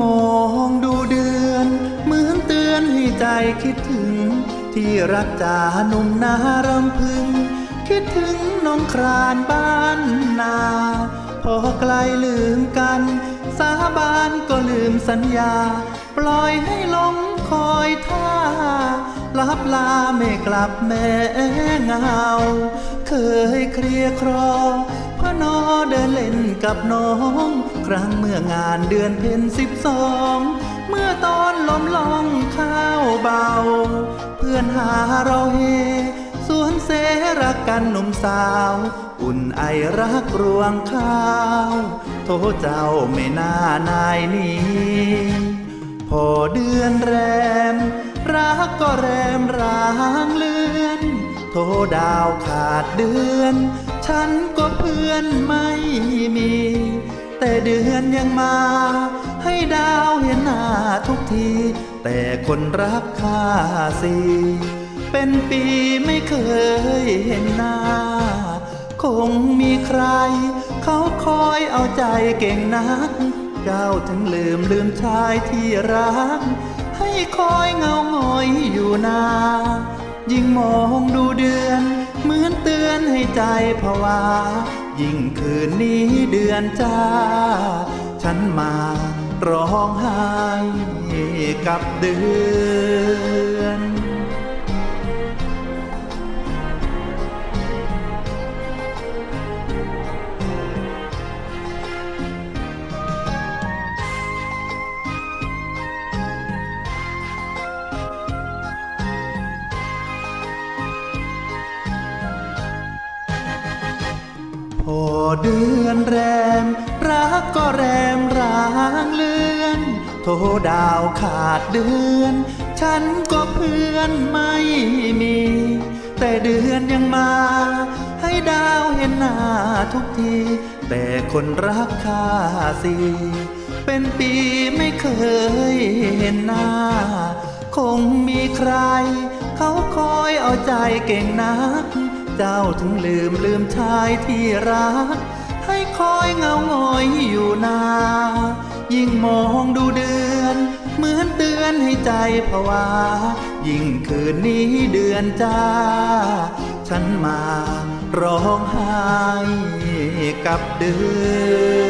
มองดูเดือน เหมือนเตือนให้ใจคิดถึง ที่รักจาหนุ่มนารำพึง คิดถึงน้องครานบ้านนา พอไกลลืมกัน สาบานก็ลืมสัญญา ปล่อยให้หลงคอยท่าลับลาไม่กลับแม่เงา เคยเคลียครอพ่อนอเดินเล่นกับน้อง รั้งเมื่องานเดือนเพ็ญสิบสอง เมื่อตอนลมลองข้าวเบา เพื่อนหาเราเฮสวนเสรักกันหนุ่มสาว อุ่นไอรักรวงข้าว โทเจ้าไม่น่านายนี้ พอเดือนแรม รักก็แรมร้างเลือน โทดาวขาดเดือน ฉันก็เพื่อนไม่มี แต่เดือนยังมา ให้ดาวเห็นหน้าทุกที แต่คนรักข้าสิเป็นปีไม่เคยเห็นหน้า คงมีใคร เขาคอยเอาใจเก่งนัก เจ้าถึงลืมลืมชายที่รัก ให้คอยเงาหงอยอยู่นา ยิ่งมองดูเดือน ใจผวา ยิ่งคืนนี้เดือนจ้า ฉันมาร้องไห้กับเดือน พอเดือนแรม รักก็แรมร้างเลือน โทดาวขาดเดือน ฉันก็เพื่อนไม่มี แต่เดือนยังมา ให้ดาวเห็นหน้าทุกที แต่คนรักข้าสิเป็นปีไม่เคยเห็นหน้า คงมีใคร เขาคอยเอาใจเก่งนัก เจ้าถึงลืมลืมชายที่รัก ให้คอยเงาหงอยอยู่นา ยิ่งมองดูเดือน เหมือนเตือนให้ใจผวา ยิ่งคืนนี้เดือนจ้า ฉันมาร้องไห้กับเดือน